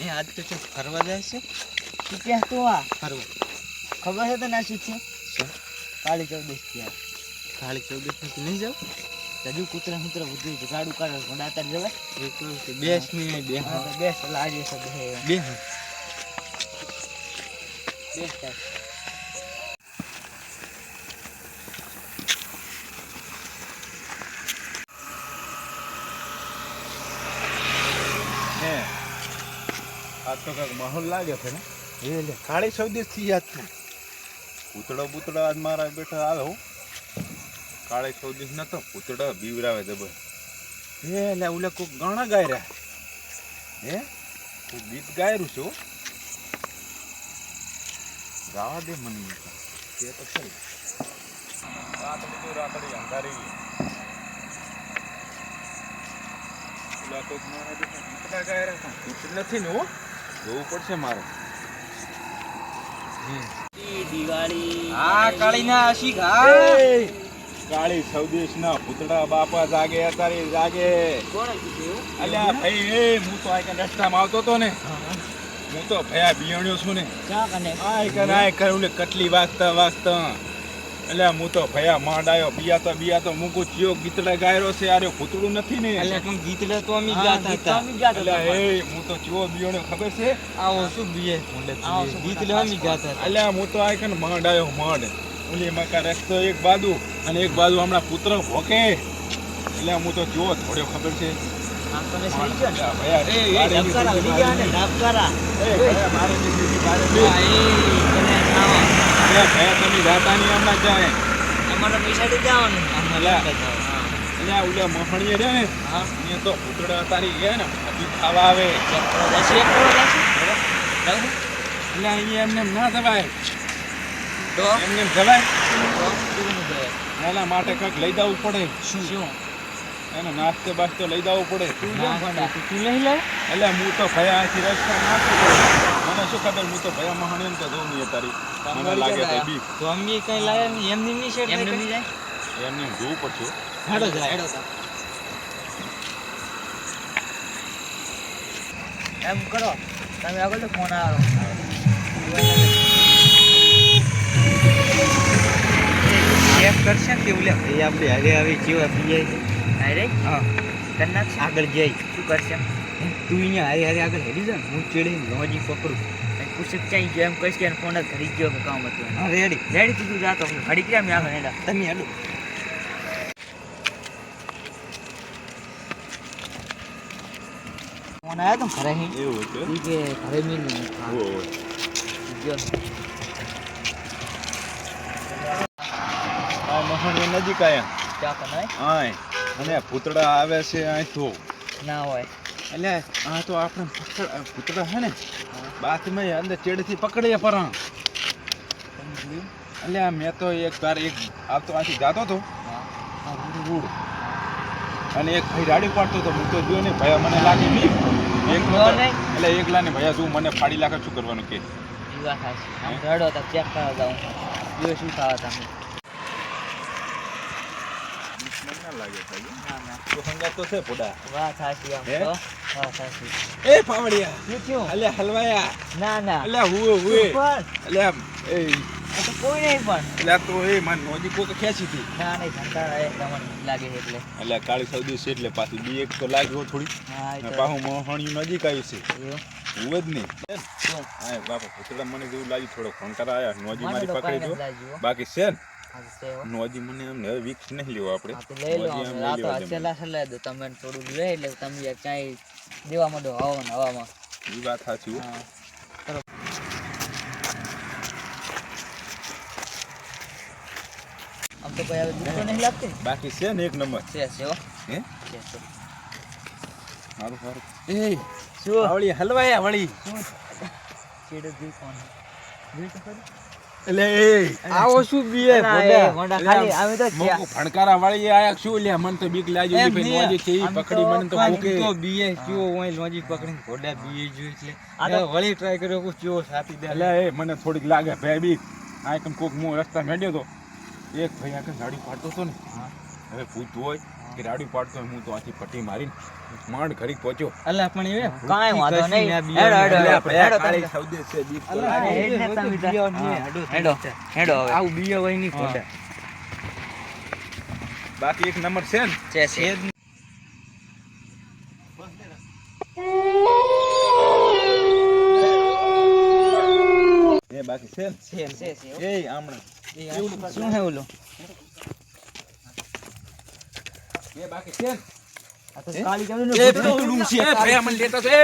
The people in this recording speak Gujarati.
એ આજ તો ક્યાંક ફરવા જાય છે? તું ક્યાં તો આ? ફરવા. ખબર છે તને આ શું છે? કાળી ચૌદશ ત્યાં કાળી ચૌદશ નથી નહીં જાવ હજુ કૂતરા કૂતરા બધું જગાડું ગાડું કાઢે ઘોડા તાર જવાય બેસ નહીં બે બેસ લાગે છે બે. બે બેસ તાર હે આ તો કાંઈક માહોલ લાગે છે ને? એ લે કાળી સૌદેશથી યાદ થયું. પૂતળો પૂતળો આજ મારા બેઠા આવે હું. કાળી સૌદેશ નતો પૂતળો બીવરાવે જબર એ લે ઓલે કોઈ ગાણા ગાય રહ્યા. હે? તું ગીત ગાયરું છે ગાવા દે મને તો. તે ખરી રાતડી તો રાતડી અંધારી. ઓલા કોક મારા બેઠા ગીતડા ગાય રહ્યા પણ ગીત નથી ને હો? જોવું પડશે મારે. દિવાળી. હા કાળીના આશિક હા કાળી સૌદેશ ના પૂતળા બાપા જાગે અત્યારે જાગે? અલ્યા ભાઈ એ હું તો આ કે રસ્તામાં આવતો તો ને. હું તો ભયા બિયાણ્યો છું ને. ક્યાં કને. આય કે નાય કે ઓલે કટલી વાગતા વાગતા. અલ્યા હું તો ભયા માંડાયો બિયાતો બિયાતો મૂકું ચિયો ગીતડે ગાયરો છે આરે પૂતળું નથી ને. એટલે પણ ગીતડે તો અમે ગાતા તો હતા. હતા. એ હું તો ચિયો બિયાણ્યો ખબર છે? આવો શું શું ગીતડા અમે ગાતા હતા. એટલે હું તો આ કે આવ્યો માંડ. ઓલી મકા રસ્તો એક બાજુ અને એક બાજુ હમણાં પુત્ર ભોકે. એટલે હું તો ચિયો થોડ્યો ખબર છે. આમ તમે જાતા નહીં હમણાં જાય અમારા પૈસા થી જવાનું. અલ્યા ઓલા મહણીએ રહ્યા ને હા. એ તો પુતળા તારી ગયા ને હજી ખાવા આવે. એટલે અહીંયા એમને ના જવાય. તો? એમને એમ જવાય. એના માટે કંઈક લઈ જવું પડે. શું? એનો નાસ્તો બાસ્તો લઈ જવું પડે. તું નહીં લાવ? એટલે હું તો ભયા અહીંથી રસ્તા નાખું મને શું ખબર હું તો ભયા મહાણી એમ તો જોઉં નહીં તારી મને લાગે તો બી તો અમે કઈ લાયા નહીં એમ નહીં છે એમ થાય જાય? એમ એમ જોવું પડશે હેડો જાય. હેડો. એમ કરો તમે આગળ તો ફોન આવ્યો ચેક કરશે ને કેવું ઓલે ભાઈ આપણે હવે હવે જીવા પીએ છે. ડાયરેક્ટ હા. કરી નાખશે આગળ જઈ. શું કરશે? તું અહીંયા હારે હારે આગળ હેડી જા હું ચડી લોજી પકડું. કંઈ પૂછે ચાઈ ગયો એમ કહીશ કે ફોન જ કરી ગયો કે કામ હતું હા રેડી રેડી કીધું જાતો ઘડી ગયા મેં આગળ હેડા. તમે હેડો. ફોન આવ્યો તો ઘરે હી એવું હતું કે ઘરે મી. ગયો આ મહાણી નજીક આયા. ક્યાં કનાય આય અને પૂતળા આવે છે અહીં તો ના હોય. એટલે આ તો આપણે પૂતળા છે ને બાથમાં અંદર ચેડથી પકડીએ પરણ. એટલે મેં તો એક વાર એક આવતો આથી જાતો હતો. હા અને એક ભાઈ રાડી પાડતો હતો. હું તો જોયો ને ભયા મને લાગે નહીં. એટલે એકલા ને ભયા તું મને ફાડી લાગે શું કરવાનું કે? રડો હતા ચેક કરવા જાઉં. જો શું ખાવા તમે ના લાગે ભાઈ. ના ના. તો હંગાત તો છે પોડા વાત સાચી આમ તો. વાત સાચી. એ પાવડિયા. શું થયું? અલ્યા હલવાયા. ના ના. અલ્યા હુએ હુએ. એ. તો કોઈ નહીં પણ. અલ્યા તો એ મને નોજી કોક ખેંચી હતી. ના નહીં ઘંટાળા એ તમને લાગે છે એટલે કાળી સૌદી છે એટલે પાછી બી એક તો લાગ્યો થોડી. હા પાછું મોહણિયું નજીક આવ્યું છે. એવું. હું જ નહીં. હા બાપા પૂતળા મને જેવું લાગ્યું થોડો ખંકાર આવ્યા નોજી મારી પકડી. બાકી છે ને. નોજી મને એમ હવે વીક્સ નહીં લેવો આપણે. લઈ લો નોજી એમ હવે. લઈ આ તો લેવા દે હસેલા હસેલા દો તમે થોડું લે એટલે તમે ક્યાંય દેવા માંડો હવામાં હવામાં મને. વાત સાચી હો. હા. કરો. આમ તો કોઈ હવે દુઃખ નહીં લાગતી? બાકી છે ને એક નંબર? છે છે હે. છે છે. સારું સારું એ શું? વળી હલવાયા વળી શું? ચેડો દી કોણ? તો ખરી? એટલે એ આવો શું બીએ ના, ખાલી આવે તો મોકો ફણકારા વાળી આયા શું લે મન તો બીક લાગ્યું એમ ભાઈ. નોજી છે પકડી મન તો ભૂકે તો બીએ ચિયો ઓય લોજી પકડીને ઘોડા બીએ જો એટલે આ તો- વળી ટ્રાય કર્યો કે ચિયો સાપી દે એટલે એ મને થોડીક લાગે ભાઈ બીક આ એકમ કોક મો રસ્તા મેડ્યો તો એક ભાઈ આગળ ગાડી પાડતો તો ને હા. હવે ભૂત હોય કે રાડ્યું પાડતો હું તો આથી પટ્ટી મારીને માંડ ઘરી પહોંચ્યો. અલા પણ એ કાંઈ વાંધો નહીં. હેડો, હેડો, આપણે હેડો, કાળી સૌદે છે દીપ. હેડ હેડો હેડો હવે. આવું બીયો હોય નહીં ખોટે. બાકી એક નંબર છે ને? છે છે. બાકી છે છે છે છે. એ આમણે. શું હે ઓલું? એ બાકી છે. આ તો કાળી ચાલુ એ પેલું છે પ્રેમ લેતો છે